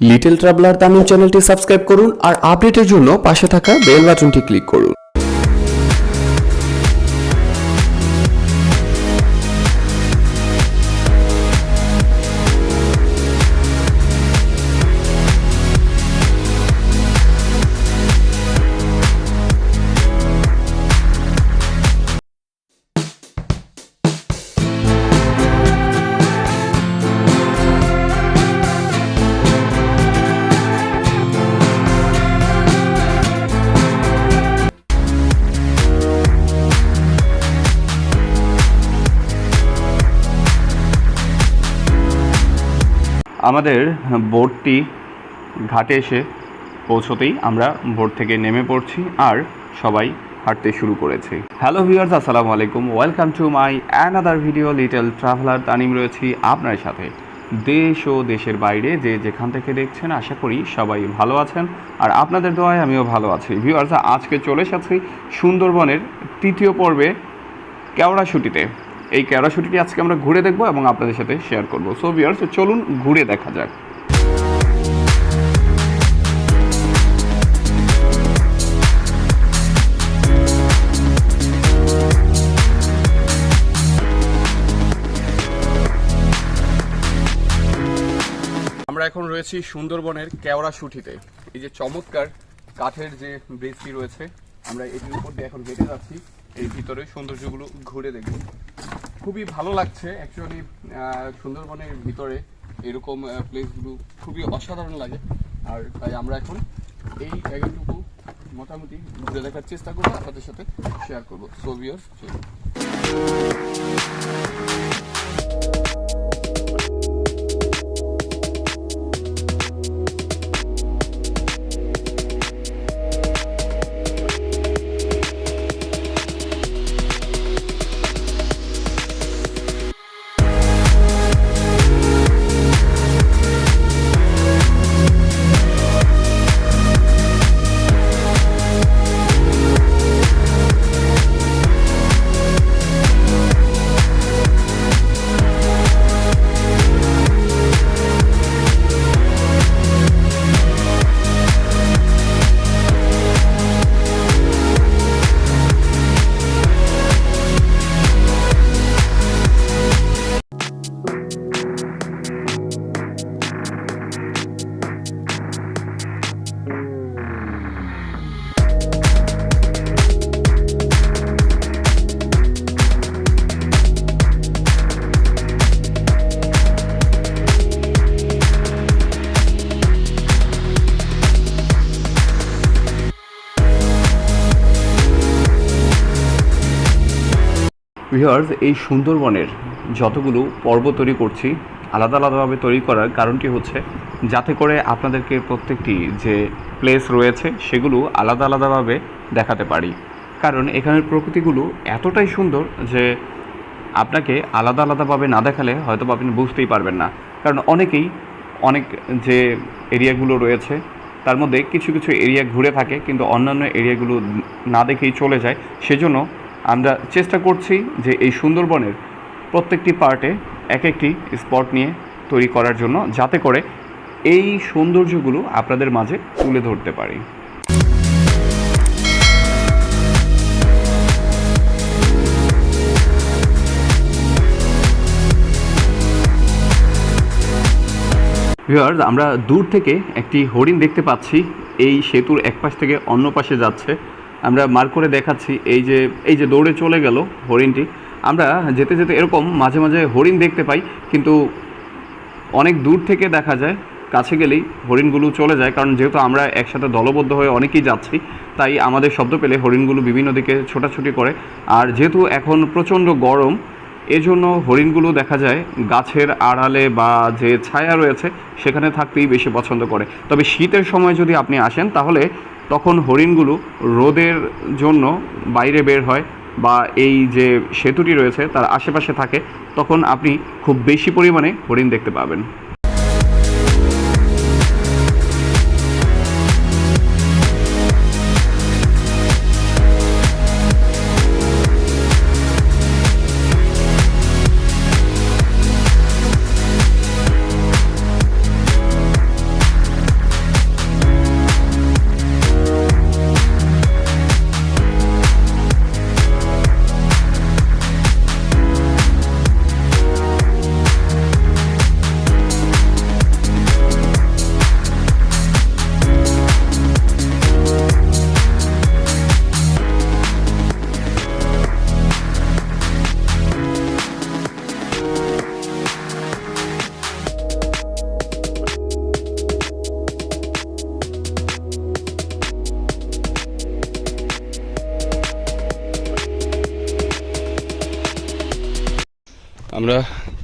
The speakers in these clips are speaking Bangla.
লিটল ট্রাভেলার তামিল চ্যানেলটি সাবস্ক্রাইব করুন আর আপডেটের জন্য পাশে থাকা বেল বাটনটি ক্লিক করুন। আমাদের বোটটি ঘাটে এসে পৌঁছতেই আমরা বোট থেকে নেমে পড়ছি আর সবাই হাঁটতে শুরু করেছি। হ্যালো ভিউয়ার্স আসসালামু আলাইকুম। Welcome to my another video little traveller Tanim রয়েছি আপনার সাথে। দেশ ও দেশের বাইরে যে যেখান থেকে দেখছেন, আশা করি সবাই ভালো আছেন। আর আপনাদের দোয়ায় আমিও ভালো আছি। ভিউয়ার্স আজকে চলে এসেছি সুন্দরবনের তৃতীয় পর্বে কেওড়াশুটিতে এই কেওড়াশুটিটি আজকে আমরা ঘুরে দেখব এবং আপনাদের সাথে শেয়ার করব। সো ভিউয়ার্স চলুন ঘুরে দেখা যাক। আমরা এখন রয়েছি সুন্দরবনের কেওড়াশুটিতে। এই যে চমৎকার কাঠের যে ব্রিজটি রয়েছে, আমরা এটির উপর দিয়ে এখন হেঁটে যাচ্ছি। এই ভিতরে সৌন্দর্যগুলো ঘুরে দেখব খুবই ভালো লাগছে অ্যাকচুয়ালি সুন্দরবনের ভিতরে এরকম প্লেসগুলো খুবই অসাধারণ লাগে। আর তাই আমরা এখন এই জায়গাটুকু মোটামুটি ঘুরে দেখার চেষ্টা করব, আপনাদের সাথে শেয়ার করব। সোভিয়ার চলুন। ভিউয়ার্স এই সুন্দরবনের যতগুলো পর্ব তৈরি করছি, আলাদা আলাদাভাবে তৈরি করার কারণটি হচ্ছে, যাতে করে আপনাদেরকে প্রত্যেকটি যে প্লেস রয়েছে, সেগুলো আলাদা আলাদাভাবে দেখাতে পারি। কারণ এখানের প্রকৃতিগুলো এতটাই সুন্দর যে আপনাকে আলাদা আলাদাভাবে না দেখালে হয়তো আপনি বুঝতেই পারবেন না। কারণ অনেকেই অনেক যে এরিয়াগুলো রয়েছে, তার মধ্যে কিছু কিছু এরিয়া ঘুরে থাকে, কিন্তু অন্যান্য এরিয়াগুলো না দেখেই চলে যায়। সেজন্য আমরা চেষ্টা করছি যে এই সুন্দরবনের প্রত্যেকটি পার্টে এক একটি স্পট নিয়ে তৈরি করার জন্য যাতে করে এই সৌন্দর্যগুলো আপনাদের মাঝে তুলে ধরতে পারি। আমরা দূর থেকে একটি হরিণ দেখতে পাচ্ছি। এই সেতুর এক পাশ থেকে অন্য পাশে যাচ্ছে। আমরা মার করে দেখাচ্ছি, এই যে এই যে দৌড়ে চলে গেল হরিণটি। আমরা যেতে যেতে এরকম মাঝে মাঝে হরিণ দেখতে পাই, কিন্তু অনেক দূর থেকে দেখা যায়, কাছে গেলেই হরিণগুলো চলে যায়, কারণ যেহেতু আমরা একসাথে দলবদ্ধ হয়ে অনেকেই যাচ্ছি, তাই আমাদের শব্দ পেলে হরিণগুলো বিভিন্ন দিকে ছোটাছুটি করে। আর যেহেতু এখন প্রচণ্ড গরম, এজন্য হরিণগুলো দেখা যায় গাছের আড়ালে বা যে ছায়া রয়েছে, সেখানে থাকতেই বেশি পছন্দ করে। তবে শীতের সময় যদি আপনি আসেন, তাহলে তখন হরিণগুলো রোদের জন্য বাইরে বের হয় বা এই যে সেতুটি রয়েছে, তার আশেপাশে থাকে, তখন আপনি খুব বেশি পরিমাণে হরিণ দেখতে পাবেন।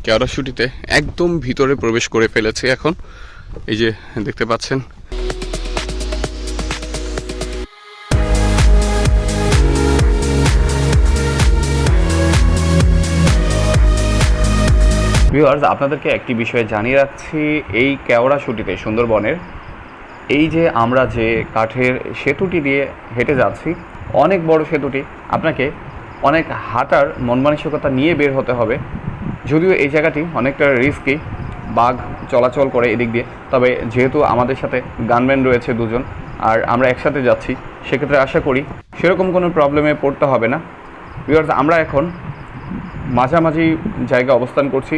কেওড়াশুটিতে একদম ভিতরে প্রবেশ করে ফেলেছি এখন। এই যে দেখতে পাচ্ছেন। ভিউয়ার্স আপনাদেরকে একটি বিষয়ে জানিয়ে রাখছি। এই কেওড়াশুটিতে সুন্দরবনের এই যে আমরা যে কাঠের সেতুটি দিয়ে হেঁটে যাচ্ছি, অনেক বড় সেতুটি, আপনাকে অনেক হাঁটার মন মানসিকতা নিয়ে বের হতে হবে। যদিও এই জায়গাটি অনেকটা রিস্কি বাঘ চলাচল করে এদিক দিয়ে, তবে যেহেতু আমাদের সাথে গানম্যান রয়েছে দুজন, আর আমরা একসাথে যাচ্ছি, সেক্ষেত্রে আশা করি সেরকম কোনো প্রবলেমে পড়তে হবে না। বিকজ আমরা এখন মাঝামাঝি জায়গা অবস্থান করছি।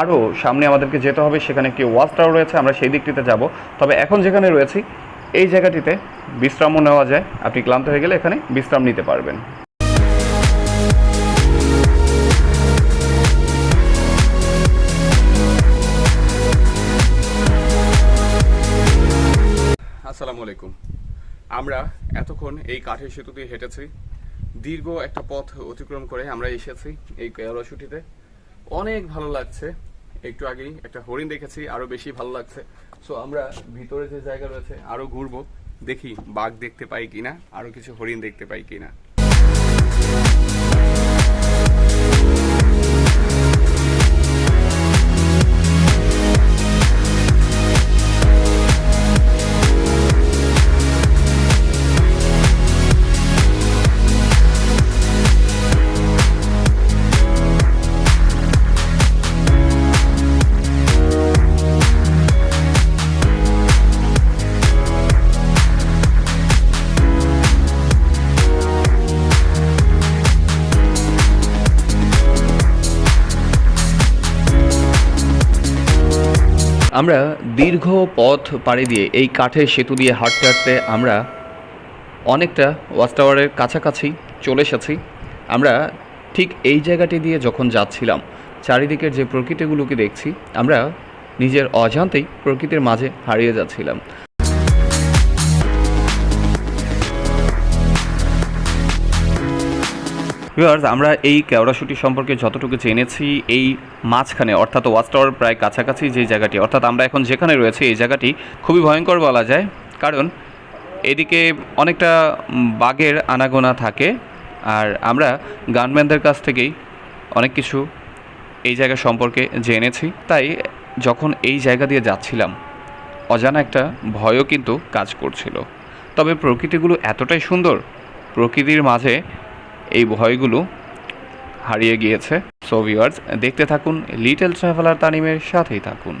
আরও সামনে আমাদেরকে যেতে হবে, সেখানে একটি ওয়াচ টাওয়ার রয়েছে, আমরা সেই দিকটিতে যাব। তবে এখন যেখানে রয়েছি, এই জায়গাটিতে বিশ্রামও নেওয়া যায়। আপনি ক্লান্ত হয়ে গেলে এখানে বিশ্রাম নিতে পারবেন। আসসালামু আলাইকুম। আমরা এতক্ষণ এই কাঠের সেতু দিয়ে হেঁটেছি। দীর্ঘ একটা পথ অতিক্রম করে আমরা এসেছি এই কেয়ারশুটিতে অনেক ভালো লাগছে। একটু আগেই একটা হরিণ দেখেছি, আরও বেশি ভালো লাগছে। সো আমরা ভিতরে যে জায়গা রয়েছে, আরও ঘুরবো। দেখি বাঘ দেখতে পাই কিনা, আরও কিছু হরিণ দেখতে পাই কিনা। আমরা দীর্ঘ পথ পাড়ি দিয়ে এই কাঠের সেতু দিয়ে হাঁটতে হাঁটতে আমরা অনেকটা ওয়াচ টাওয়ারের কাছাকাছি চলে এসেছি। আমরা ঠিক এই জায়গাটি দিয়ে যখন যাচ্ছিলাম, চারিদিকের যে প্রকৃতিগুলোকে দেখছি, আমরা নিজের অজান্তেই প্রকৃতির মাঝে হারিয়ে যাচ্ছিলাম। ভিউয়ার্স আমরা এই কেওড়াশুটি সম্পর্কে যতটুকু জেনেছি, এই মাঝখানে, অর্থাৎ ওয়াচ টাওয়ার প্রায় কাছাকাছি যে জায়গাটি, অর্থাৎ আমরা এখন যেখানে রয়েছে, এই জায়গাটি খুবই ভয়ঙ্কর বলা যায়। কারণ এদিকে অনেকটা বাঘের আনাগোনা থাকে। আর আমরা গানম্যানদের কাছ থেকেই অনেক কিছু এই জায়গা সম্পর্কে জেনেছি। তাই যখন এই জায়গা দিয়ে যাচ্ছিলাম, অজানা একটা ভয়ও কিন্তু কাজ করছিল। তবে প্রকৃতিগুলো এতটাই সুন্দর, প্রকৃতির মাঝে এই ভয়গুলো হারিয়ে গিয়েছে। সো ভিউয়ার্স দেখতে থাকুন লিটল ট্রাভেলার তানিমের সাথেই থাকুন।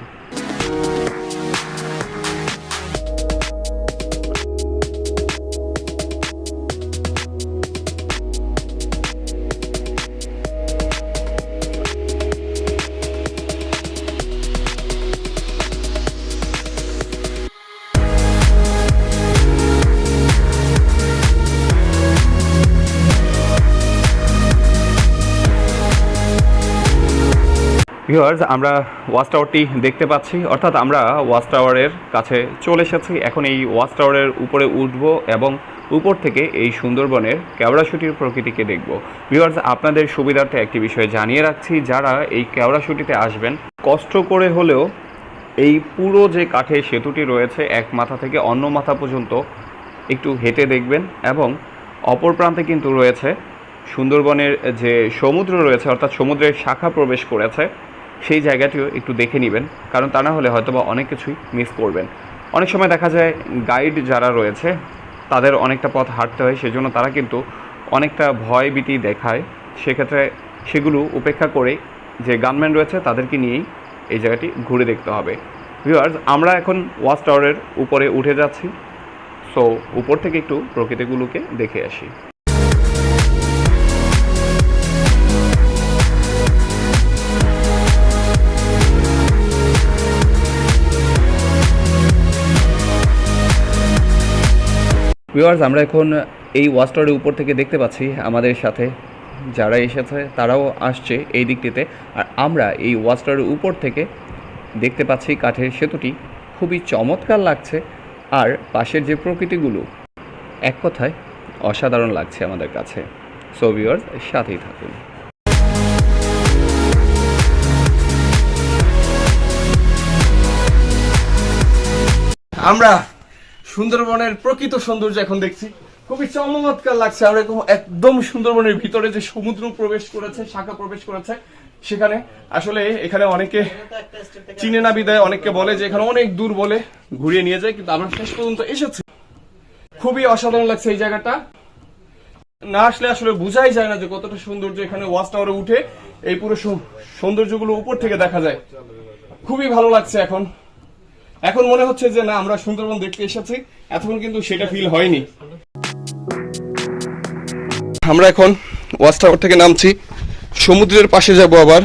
ভিউয়ার্স আমরা ওয়াচ টাওয়ারটি দেখতে পাচ্ছি। অর্থাৎ আমরা ওয়াচ টাওয়ারের কাছে চলে এসেছি। এখন এই ওয়াচ টাওয়ারের উপরে উঠব এবং উপর থেকে এই সুন্দরবনের কেওড়াশুটির প্রকৃতিকে দেখব। ভিউয়ার্স আপনাদের সুবিধার্থে একটি বিষয় জানিয়ে রাখছি। যারা এই কেওড়াশুটিতে আসবেন, কষ্ট করে হলেও এই পুরো যে কাঠের সেতুটি রয়েছে, এক মাথা থেকে অন্য মাথা পর্যন্ত একটু হেঁটে দেখবেন এবং অপর প্রান্তে কিন্তু রয়েছে সুন্দরবনের যে সমুদ্র রয়েছে, অর্থাৎ সমুদ্রের শাখা প্রবেশ করেছে। সেই জায়গাটিও একটু দেখে নেবেন, কারণ তা না হলে হয়তোবা অনেক কিছুই মিস করবেন। অনেক সময় দেখা যায় গাইড যারা রয়েছে, তাদের অনেকটা পথ হাঁটতে হয়, সেজন্য তারা কিন্তু অনেকটা ভয় ভীতি দেখায়। সেক্ষেত্রে সেগুলো উপেক্ষা করে যে গানম্যান রয়েছে, তাদেরকে নিয়েই এই জায়গাটি ঘুরে দেখতে হবে। ভিউয়ার্স আমরা এখন ওয়াচ টাওয়ারের উপরে উঠে যাচ্ছি। সো উপর থেকে একটু প্রকৃতিগুলোকে দেখে আসি। ভিউয়ার্স আমরা এখন এই ওয়াচ টাওয়ারের উপর থেকে দেখতে পাচ্ছি আমাদের সাথে যারা এসেছে, তারাও আসছে এই দিকটিতে। আর আমরা এই ওয়াচ টাওয়ারের উপর থেকে দেখতে পাচ্ছি কাঠের সেতুটি। খুবই চমৎকার লাগছে। আর পাশের যে প্রকৃতিগুলো, এক কথায় অসাধারণ লাগছে আমাদের কাছে। সো ভিউয়ার্স সাথেই থাকুন। আমরা সুন্দরবনের প্রকৃত সৌন্দর্য এখন দেখছি। খুবই চমৎকার লাগছে আর এরকম একদম সুন্দরবনের ভিতরে যে সমুদ্র প্রবেশ করেছে, শাখা প্রবেশ করেছে, সেখানে আসলে এখানে অনেকে চিনে না বিদায়, অনেককে বলে যে এখানে অনেক দূর বলে ঘুরিয়ে নিয়ে যায়, কিন্তু আমরা শেষ পর্যন্ত এসেছি। খুবই অসাধারণ লাগছে এই জায়গাটা। না আসলে আসলে বোঝাই যায় না যে কতটা সৌন্দর্য এখানে ওয়াচ টাওয়ারে উঠে এই পুরো সৌন্দর্যগুলো উপর থেকে দেখা যায়। খুবই ভালো লাগছে এখন। এখন মনে হচ্ছে যে না, আমরা সুন্দরবন দেখতে এসেছি। এতক্ষণ কিন্তু সেটা ফিল হয়নি। আমরা এখন ওয়াচ টাওয়ার থেকে নামছি। সমুদ্রের পাশে যাব আবার।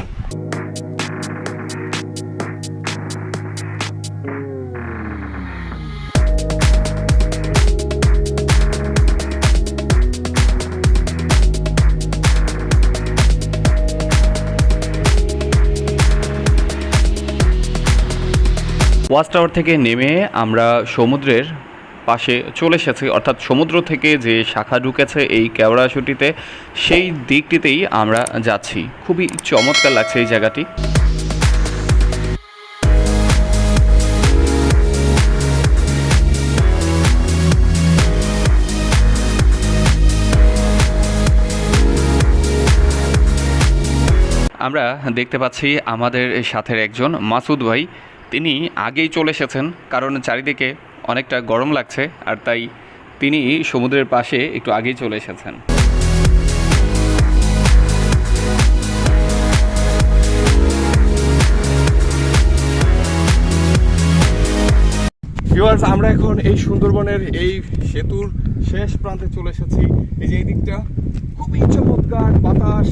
ওয়াচ টাওয়ার থেকে নেমে আমরা সমুদ্রের পাশে চলে এসেছি। অর্থাৎ সমুদ্র থেকে যে শাখা ঢুকেছে এই কেওড়াশুটিতে সেই দিকটিতেই আমরা যাচ্ছি। খুবই চমৎকার লাগছে এই জায়গাটি। আমরা দেখতে পাচ্ছি আমাদের সাথের একজন মাসুদ ভাই। তিনি আগেই চলে এসেছেন, কারণ চারিদিকে অনেকটা গরম লাগছে, আর তাই তিনি সমুদ্রের পাশে একটু আগেই চলে এসেছেন। আমরা এখন এই সুন্দরবনের এই সেতুর শেষ প্রান্তে চলে এসেছি। এই যে এই দিকটা, খুবই চমৎকার বাতাস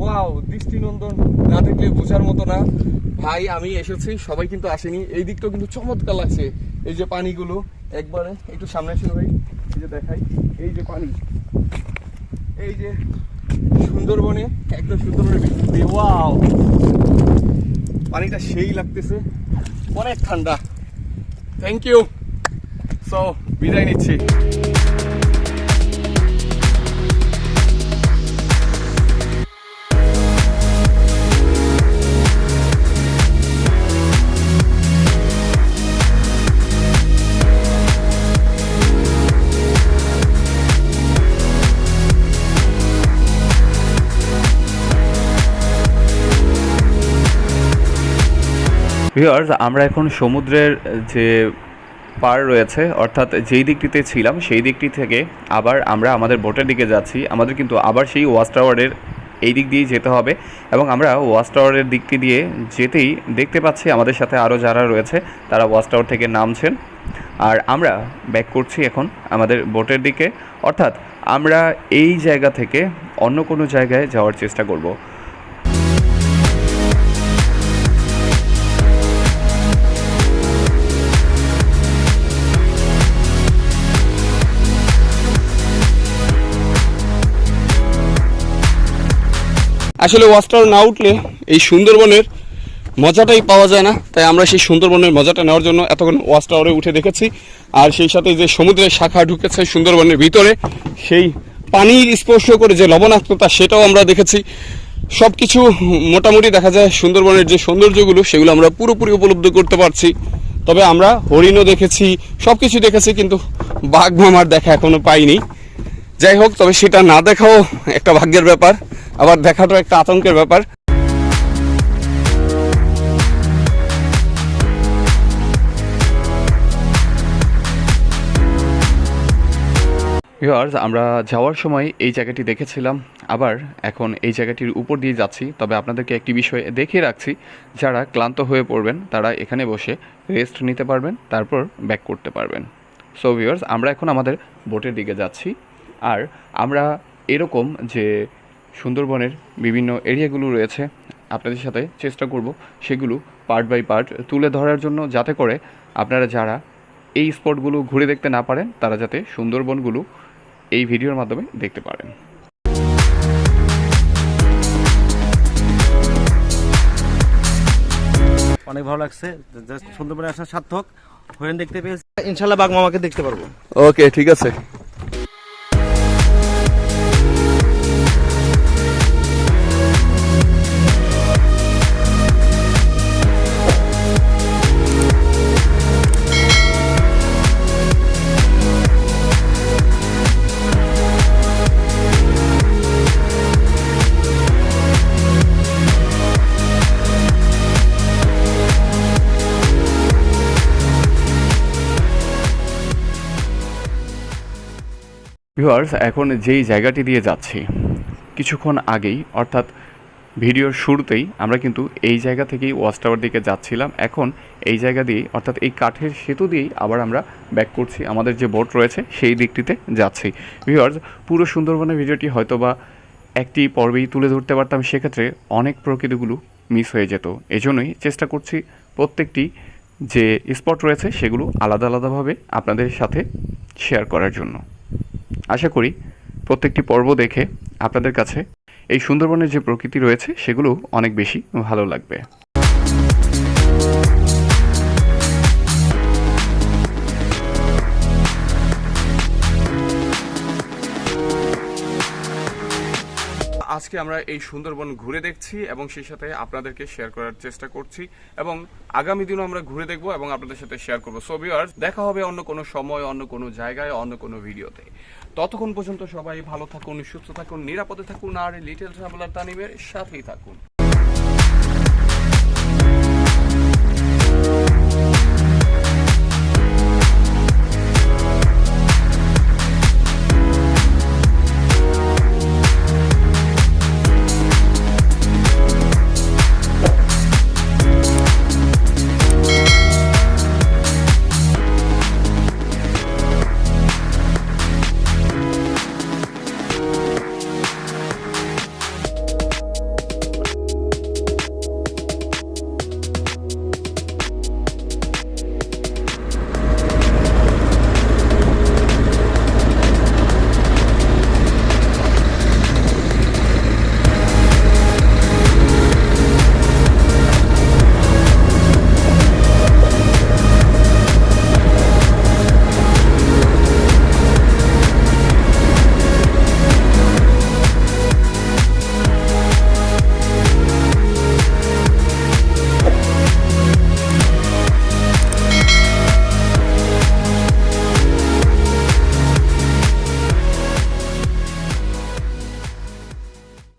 ওয়াও দৃষ্টিনন্দন না দেখলে বোঝার মতো না। ভাই, আমি এসেছি, সবাই কিন্তু আসেনি। এই দিকটাও কিন্তু চমৎকার লাগছে, এই যে পানিগুলো। একবারে, একটু সামনে আসুন ভাই, এই যে দেখাই, এই যে পানি। এই যে সুন্দরবনে, একদম দিয়ে ওয়াও পানিটা সেই লাগতেছে, অনেক ঠান্ডা। থ্যাংক ইউ সো বিদায় নিচ্ছি। ভিউয়ার্স আমরা এখন সমুদ্রের যে পার রয়েছে, অর্থাৎ যেই দিকটিতে ছিলাম, সেই দিকটি থেকে আবার আমরা আমাদের বোটের দিকে যাচ্ছি। আমাদের কিন্তু আবার সেই ওয়াচ টাওয়ারের এই দিক দিয়েই যেতে হবে এবং আমরা ওয়াচ টাওয়ারের দিকটি দিয়ে যেতেই দেখতে পাচ্ছি আমাদের সাথে আরও যারা রয়েছে, তারা ওয়াচ টাওয়ার থেকে নামছেন। আর আমরা ব্যাক করছি এখন আমাদের বোটের দিকে। অর্থাৎ আমরা এই জায়গা থেকে অন্য কোনো জায়গায় যাওয়ার চেষ্টা করব। আসলে ওয়াচটার না উঠলে এই সুন্দরবনের মজাটাই পাওয়া যায় না। তাই আমরা সেই সুন্দরবনের মজাটা নেওয়ার জন্য এতক্ষণ ওয়াচ টাওয়ারে উঠে দেখেছি। আর সেই সাথে যে সমুদ্রের শাখা ঢুকেছে সুন্দরবনের ভিতরে, সেই পানির স্পর্শ করে যে লবণাক্ততা, সেটাও আমরা দেখেছি। সব কিছু মোটামুটি দেখা যায় সুন্দরবনের যে সৌন্দর্যগুলো, সেগুলো আমরা পুরোপুরি উপলব্ধ করতে পারছি। তবে আমরা হরিণও দেখেছি সব কিছু দেখেছি, কিন্তু বাঘ মামার দেখা এখনও পাইনি। যাই হোক, তবে সেটা না দেখাও একটা ভাগ্যের ব্যাপার, আবার দেখাটাও একটা আতঙ্কের ব্যাপার। ভিউয়ার্স, আমরা যাওয়ার সময় এই জায়গাটি দেখেছিলাম, আবার এখন এই জায়গাটির উপর দিয়ে যাচ্ছি। তবে আপনাদেরকে একটি বিষয় দেখিয়ে রাখছি, যারা ক্লান্ত হয়ে পড়বেন, তারা এখানে বসে রেস্ট নিতে পারবেন, তারপর ব্যাক করতে পারবেন। সো ভিউয়ার্স আমরা এখন আমাদের বোটের দিকে যাচ্ছি। আর আমরা এরকম যে সুন্দরবনের বিভিন্ন এরিয়াগুলো রয়েছে আপনাদের সাথে চেষ্টা করব সেগুলো পার্ট বাই পার্ট তুলে ধরার জন্য যাতে করে আপনারা যারা এই স্পটগুলো ঘুরে দেখতে না পারেন তারা যাতে সুন্দরবনগুলো এই ভিডিওর মাধ্যমে দেখতে পারেন। অনেক ভালো লাগছে। জাস্ট সুন্দরবনে আসার সার্থক। হরিণ দেখতে পেয়েছি। ইনশাল্লাহ বাঘ মামাকে দেখতে পারব। ওকে ঠিক আছে। ভিউয়ার্স এখন যেই জায়গাটি দিয়ে যাচ্ছি, কিছুক্ষণ আগেই, অর্থাৎ ভিডিওর শুরুতেই, আমরা কিন্তু এই জায়গা থেকেই ওয়াচ টাওয়ার দিকে যাচ্ছিলাম। এখন এই জায়গা দিয়েই, অর্থাৎ এই কাঠের সেতু দিয়েই আবার আমরা ব্যাক করছি। আমাদের যে বোট রয়েছে, সেই দিকটিতে যাচ্ছি। ভিউয়ার্স পুরো সুন্দরবনের ভিডিওটি হয়তো বা একটি পর্বেই তুলে ধরতে পারতাম, সেক্ষেত্রে অনেক প্রকৃতিগুলো মিস হয়ে যেত। এজন্যই চেষ্টা করছি প্রত্যেকটি যে স্পট রয়েছে, সেগুলো আলাদা আলাদাভাবে আপনাদের সাথে শেয়ার করার জন্য। আশা করি প্রত্যেকটি পর্ব দেখে আপনাদের কাছে এই সুন্দরবনের যে প্রকৃতি রয়েছে সেগুলো অনেক বেশি ভালো লাগবে। আজকে আমরা এই সুন্দরবন ঘুরে দেখছি এবং সেই সাথে আপনাদেরকে শেয়ার করার চেষ্টা করছি এবং আগামী দিনও আমরা ঘুরে দেখব এবং আপনাদের সাথে শেয়ার করব। সো ভিউয়ার্স দেখা হবে অন্য কোনো সময়, অন্য কোনো জায়গায়, অন্য কোনো ভিডিওতে। ততক্ষণ পর্যন্ত সবাই ভালো থাকুন, সুস্থ থাকুন, নিরাপদে থাকুন, আর লিটল ট্রাভেলার তানিমের সাথেই থাকুন।